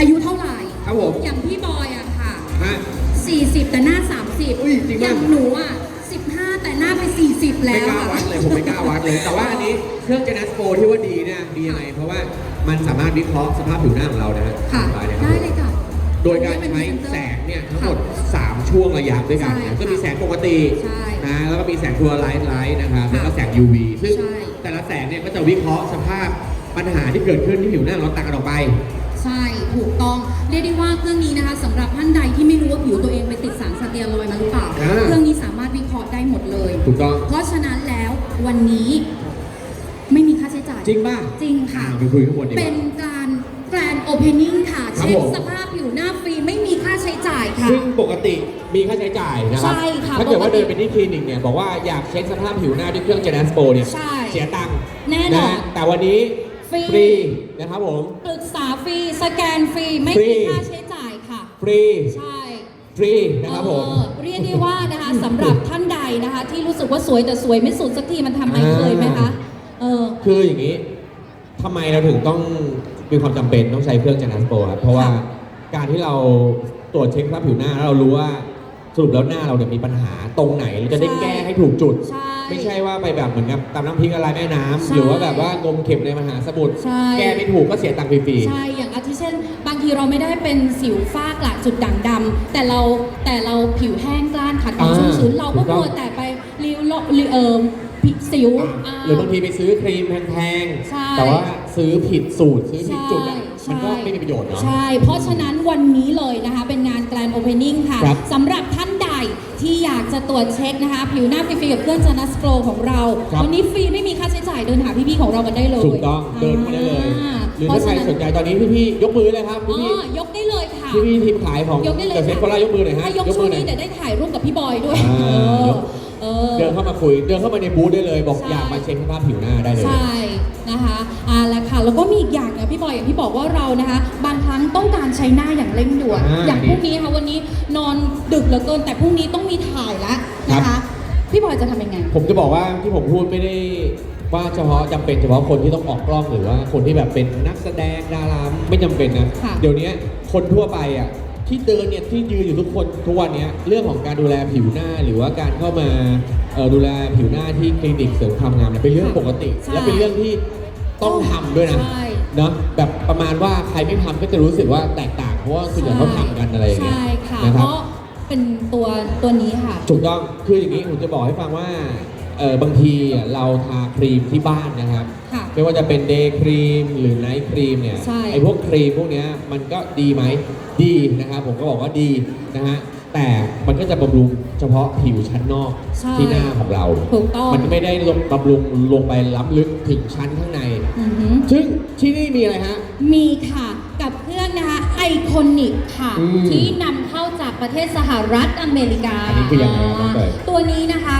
อายุเท่าไหร่ครับผม อย่างพี่บอยอะค่ะ ฮะ 40 แต่หน้า 30อุ้ยจริงปะอย่างหนูอะ15 แต่หน้าไป 40ไม่แล้วกล้าอะ วัดเลยผมไม่กล้าวัดเลย แต่ว่าอันนี้เครื่อง Genas Pro ที่ว่าดีเนี่ยดียังไงเพราะว่ามันสามารถวิเคราะห์สภาพผิวหน้าของเรานะฮะค่ะได้เลยครับได้เลยค่ะโดยการใช้แสงเนี่ยทั้งหมด3ช่วงระยะด้วยกันใช่นะค่ะก็มีแสงปกติใช่นะแล้วก็มีแสงทัวไลท์ไลท์นะครับค่ะแล้วก็แสง UV ซึ่งใช่แต่ละแสงเนี่ยก็จะวิเคราะห์สภาพปัญหาที่เกิดขึ้นที่ผิวหน้าเราต่างกันออกไป ใช่ถูกต้องเรียกได้ว่าเครื่องนี้นะคะสำหรับท่านใดที่ไม่รู้ว่าผิวตัวเองไปติดสารสเตียรอยด์มาหรือเปล่า อ่า เครื่องนี้สามารถวิเคราะห์ได้หมดเลย ถูกต้อง เพราะฉะนั้นแล้ววันนี้ไม่มีค่าใช้จ่าย จริงป่ะจริงค่ะ อ่าไปคุยข้างบนดีกเป็ว่า นการแกรนโอเพนนิ่งค่ะ ครับเช็คผม สภาพผิวหน้าฟรีไม่มีค่าใช้จ่ายค่ะ ซึ่งปกติมีค่าใช้จ่ายนะครัใช่ค่ะถ้าเกิดว่าปกติเดินไปที่คลินิกเนี่ยบอกว่าอยากเช็คสภาพผิวหน้าด้วยเครื่อง Genas Pro เนี่ยใช่ เสียตังค์แน่นอนะฮะแต่วันนี้ ฟรีฟรีนะครับผมปรึกษาฟรี สแกนฟรี ไม่ฟรีมีค่าใช้จ่ายค่ะ ฟรีใช่ ฟรีนะครับผม เออเรียกได้ว่านะคะสำหรับท่านใดนะคะ ที่รู้สึกว่าสวยแต่สวยไม่สุดสักทีมันทำไมอ่า เคยไหมคะ เออ คืออย่างนี้ทำไมเราถึงต้องมีความจำเป็นต้องใช้เครื่อง Genas Pro ครับเพราะว่าค่ะการที่เราตรวจเช็คสภาพผิวหน้าแล้วเรารู้ว่าสรุปแล้วหน้าเราเนี่ยมีปัญหาตรงไหนเราจะได้ใช่ แก้ให้ถูกจุด ใช่ ไม่ใช่ว่าไปแบบเหมือนกับตำน้ำพริกอะไรแม่น้ำใช่หรือว่าแบบว่างมเข็มในมหาสมุทรใช่ แก้ไม่ถูกก็เสียตังค์ฟรีๆใช่ อย่างอาทิเช่น บางทีเราไม่ได้เป็นสิวฝ้ากระจุดด่างดำแต่เราแต่เราผิวแห้งกล้านขาดความอ่าชุ่มชื้นเราก็ถูกต้อง มัวแต่ไปริ้วโลริเอิมผิดสิวอะาหรือบางทีไปซื้อครีมแพงใช่ ๆแต่ว่าซื้อผิดสูตรซื้อผิดจุดอะใช่มันก็ไม่มีประโยชน์เนาะ ใช่ เพราะฉะนั้นวันนี้เลยนะคะ เป็นงานแกรนโอเพนนิ่งค่ะครับ สำหรับ จะตรวจเช็คนะคะ ผิวหน้าฟรีๆกับเครื่องจานัสโกรของเรา ครับ วันนี้ฟรีไม่มีค่าใช้จ่ายเดินหาพี่ๆของเรากันได้เลยถูกต้องเดินมาได้เลย อ่าหรือเพถ้าราะใครฉะนั้นสนใจตอนนี้พี่ๆยกมือเลยครับอ๋พี่อยกได้เลยค่ะ ๆพี่ๆทีมขายของยกได้เลยเดอะเซ็ตค่ะโคราชยกมือหน่อยฮะถ้ายกยกช่มืวองหน่อยนี้เดี๋ยวได้ถ่ายรูปกับพี่บอยด้วย อ่า เออยกเออ เดินเข้ามาคุย เดินเข้ามาในบูธได้เลย บอกใช่ อยากมาเช็คสภาพผิวหน้าได้เลย ใช่ นะคะอ่าแล้วค่ะแล้วก็มีอีกอย่างนะพี่บอยอย่างที่บอกว่าเรานะคะ บางครั้งต้องการใช้หน้าอย่างเร่งด่วน อ่าอย่างพรุ่งนี้ค่ะวันนี้นอนดึกเหลือเกิน แต่พรุ่งนี้ต้องมีถ่ายแล้วนะครัคะ บ พี่บอยจะทำยังไง ผมจะบอกว่าที่ผมพูดไม่ได้ว่าเฉพาะจำเป็นเฉพาะคนที่ต้องออกกล้องหรือว่าคนที่แบบเป็นนักแสดงดาราไม่จำเป็นนะ ค่ะ เดี๋ยวนี้คนทั่วไปอะ ที่เดินเนี่ยที่ยืนอยู่ทุกคนทุกวันเนี้ยเรื่องของการดูแลผิวหน้าหรือว่าการเข้ามาเอ่อดูแลผิวหน้าที่คลินิกเสริมความงามเนี่ยเป็นเรื่องปกติ ใช่และเป็นเรื่องที่ต้องทำด้วยนะใช่ เนาะแบบประมาณว่าใครไม่ทำก็จะรู้สึกว่าแตกต่างเพราะว่าส่วนใหญ่เขาทำกันอะไรอย่างเงี้ยใช่ค่ะ นะคเพรับ ราะเป็นตัวตัวนี้ค่ะ ถูกต้อง คืออย่างนี้ผมจะบอกให้ฟังว่า เออบางทีอะเราทาครีมที่บ้านนะครับ ค่ะ ไม่ว่าจะเป็นเดย์ครีมหรือไนท์ครีมเนี่ยใช่ ไอพวกครีมพวกเนี้ยมันก็ดีไหมดีนะครับผมก็บอกว่าดีนะฮะแต่มันก็จะบำรุงเฉพาะผิวชั้นนอกใช่ที่หน้าของเรา ถูกต้อง มันไม่ได้ลงบำรุงลงไปล้ำลึกถึงชั้นข้างใน อือหือ ซึ่งที่นี่มีอะไรฮะ มีค่ะกับเครื่องนะคะไอคอนิกค่ะ อืมที่นำเข้าจากประเทศสหรัฐอเมริกาอันนี้คือยังไงครับน้องเตย ตัวนี้นะคะ